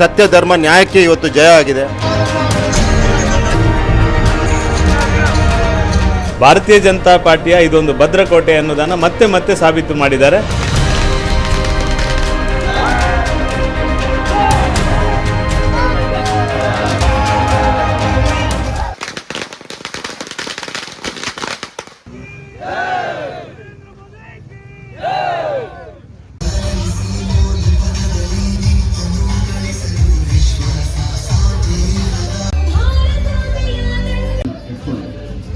ಸತ್ಯ ಧರ್ಮ ನ್ಯಾಯಕ್ಕೆ ಇವತ್ತು ಜಯ ಆಗಿದೆ. ಭಾರತೀಯ ಜನತಾ ಪಾರ್ಟಿಯ ಇದೊಂದು ಭದ್ರಕೋಟೆ ಅನ್ನೋದನ್ನು ಮತ್ತೆ ಮತ್ತೆ ಸಾಬೀತು ಮಾಡಿದ್ದಾರೆ.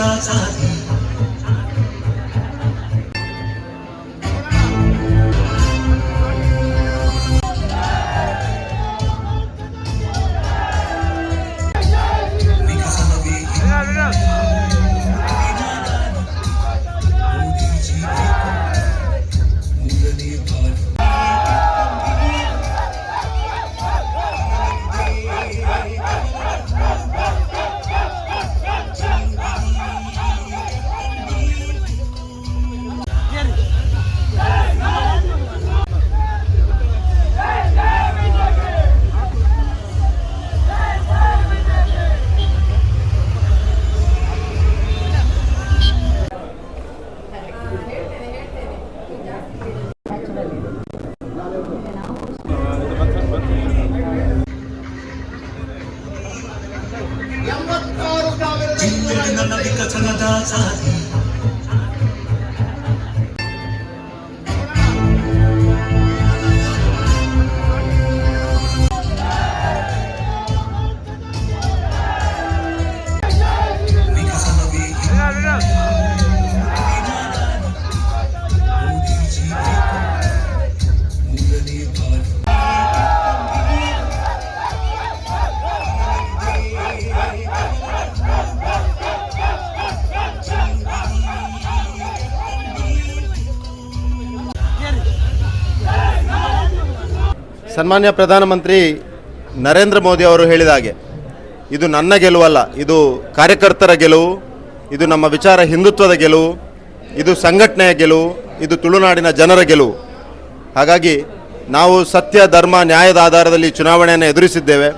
大사 합. ಚಿನ್ನದ ವಿಕಸನದ ಸನ್ಮಾನ್ಯ ಪ್ರಧಾನಮಂತ್ರಿ ನರೇಂದ್ರ ಮೋದಿ ಅವರು ಹೇಳಿದ ಹಾಗೆ, ಇದು ನನ್ನ ಗೆಲುವಲ್ಲ, ಇದು ಕಾರ್ಯಕರ್ತರ ಗೆಲುವು, ಇದು ನಮ್ಮ ವಿಚಾರ ಹಿಂದುತ್ವದ ಗೆಲುವು, ಇದು ಸಂಘಟನೆಯ ಗೆಲುವು, ಇದು ತುಳುನಾಡಿನ ಜನರ ಗೆಲುವು. ಹಾಗಾಗಿ ನಾವು ಸತ್ಯ, ಧರ್ಮ, ನ್ಯಾಯದ ಆಧಾರದಲ್ಲಿ ಚುನಾವಣೆಯನ್ನು ಎದುರಿಸಿದ್ದೇವೆ.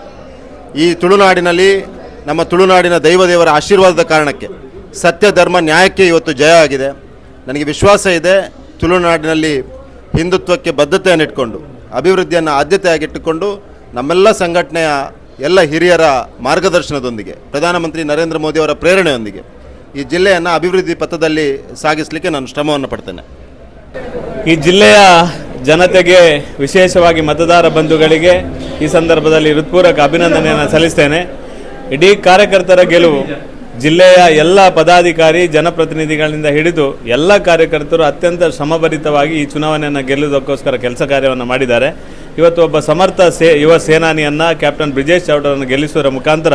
ಈ ತುಳುನಾಡಿನಲ್ಲಿ, ನಮ್ಮ ತುಳುನಾಡಿನ ದೈವದೇವರ ಆಶೀರ್ವಾದದ ಕಾರಣಕ್ಕೆ, ಸತ್ಯ, ಧರ್ಮ, ನ್ಯಾಯಕ್ಕೆ ಇವತ್ತು ಜಯ ಆಗಿದೆ. ನನಗೆ ವಿಶ್ವಾಸ ಇದೆ, ತುಳುನಾಡಿನಲ್ಲಿ ಹಿಂದುತ್ವಕ್ಕೆ ಬದ್ಧತೆಯನ್ನು ಇಟ್ಕೊಂಡು. ಅಭಿವೃದ್ಧಿಯನ್ನು ಆದ್ಯತೆಯಾಗಿಟ್ಟುಕೊಂಡು ನಮ್ಮೆಲ್ಲ ಸಂಘಟನೆಯ ಎಲ್ಲ ಹಿರಿಯರ ಮಾರ್ಗದರ್ಶನದೊಂದಿಗೆ, ಪ್ರಧಾನಮಂತ್ರಿ ನರೇಂದ್ರ ಮೋದಿ ಅವರ ಪ್ರೇರಣೆಯೊಂದಿಗೆ ಈ ಜಿಲ್ಲೆಯನ್ನು ಅಭಿವೃದ್ಧಿ ಪಥದಲ್ಲಿ ಸಾಗಿಸಲಿಕ್ಕೆ ನಾನು ಶ್ರಮವನ್ನು ಪಡ್ತೇನೆ. ಈ ಜಿಲ್ಲೆಯ ಜನತೆಗೆ ವಿಶೇಷವಾಗಿ ಮತದಾರ ಬಂಧುಗಳಿಗೆ ಈ ಸಂದರ್ಭದಲ್ಲಿ ಹೃತ್ಪೂರ್ವಕ ಅಭಿನಂದನೆಯನ್ನು ಸಲ್ಲಿಸ್ತೇನೆ. ಇಡೀ ಕಾರ್ಯಕರ್ತರ ಗೆಲುವು ಜಿಲ್ಲೆಯ ಎಲ್ಲ ಪದಾಧಿಕಾರಿ, ಜನಪ್ರತಿನಿಧಿಗಳಿಂದ ಹಿಡಿದು ಎಲ್ಲ ಕಾರ್ಯಕರ್ತರು ಅತ್ಯಂತ ಶ್ರಮಭರಿತವಾಗಿ ಈ ಚುನಾವಣೆಯನ್ನು ಗೆಲ್ಲುವುದಕ್ಕೋಸ್ಕರ ಕೆಲಸ ಕಾರ್ಯವನ್ನು ಮಾಡಿದ್ದಾರೆ. ಇವತ್ತು ಒಬ್ಬ ಸಮರ್ಥ ಸೇ, ಯುವ ಸೇನಾನಿಯನ್ನು ಕ್ಯಾಪ್ಟನ್ ಬ್ರಿಜೇಶ್ ಚೌಡರನ್ನು ಗೆಲ್ಲಿಸುವುದರ ಮುಖಾಂತರ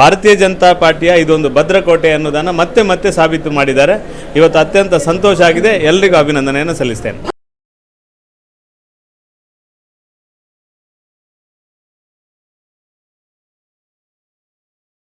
ಭಾರತೀಯ ಜನತಾ ಪಾರ್ಟಿಯ ಇದೊಂದು ಭದ್ರಕೋಟೆ ಅನ್ನೋದನ್ನು ಮತ್ತೆ ಮತ್ತೆ ಸಾಬೀತು ಮಾಡಿದ್ದಾರೆ. ಇವತ್ತು ಅತ್ಯಂತ ಸಂತೋಷ ಆಗಿದೆ. ಎಲ್ರಿಗೂ ಅಭಿನಂದನೆಯನ್ನು ಸಲ್ಲಿಸ್ತೇನೆ.